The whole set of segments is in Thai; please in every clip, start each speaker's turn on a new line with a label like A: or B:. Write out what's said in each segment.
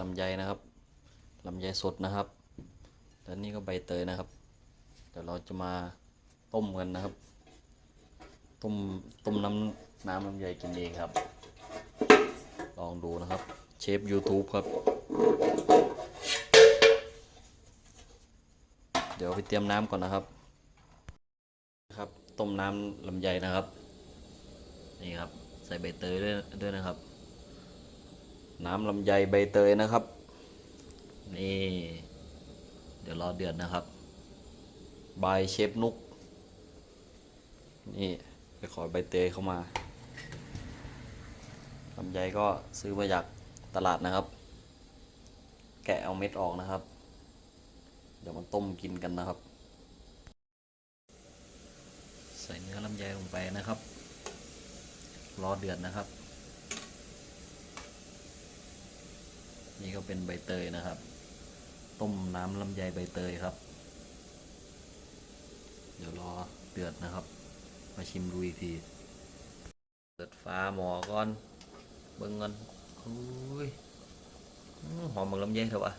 A: ลำไยนะครับลำไยสดนะครับแล้วนี่ก็ใบเตยนะครับเดี๋ยวเราจะมาต้มกันนะครับ ต้มต้มน้ำน้ำลำไยกินเองครับ ลองดูนะครับเชฟ YouTube ครับ เดี๋ยวไปเตรียมน้ำก่อนนะครับครับต้มน้ำลำไยนะครับ นี่ครับ ใส่ใบเตยด้วยด้วยนะครับ น้ำลำไยใบเตยนะครับ นี่ เดี๋ยวรอเดือดนะครับ บายเชฟนุก นี่ ไปขอใบเตยเข้ามาลำไยก็ซื้อมาจากตลาดนะครับ แกะเอาเม็ดออกนะครับ เดี๋ยวมันต้มกินกันนะครับ ใส่เนื้อลำไยลงไปนะครับ รอเดือดนะครับ นี่ก็เป็นใบเตยนะครับ ต้มน้ำลำไยใบเตยครับ เดี๋ยวรอเดือดนะครับ มาชิมดูอีกที เปิดฟ้าหมอก่อนเบิ่งก่อนอุ้ยหอมเหมือนลำไยเถอะวะ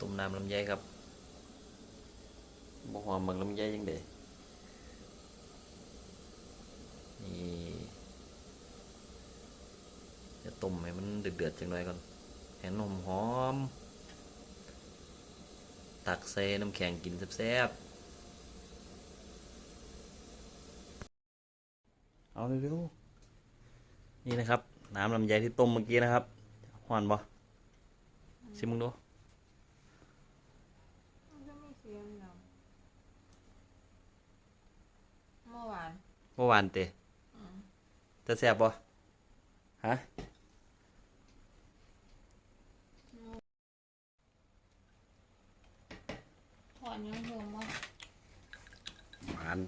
A: ต้มน้ำลำไยครับบ่หอมเหมือนลำไยยังเดนี่จะ ต้มให้มันเดือดๆจังหน่อยก่อนให้นมหอม ตักใส่น้ำแข็งกินแซ่บๆ เอาเร็วๆ นี่นะครับ น้ำลำไยที่ต้มเมื่อกี้นะครับหวานบ่ชิมมึงดู
B: มันก็ไม่เค็มหรอกเมื่อวาน
A: เมื่อวานเตะ
B: อืม
A: จะแซ่บบ่ฮะ
B: ถอน ยังเพิ่มว่า
A: หวาน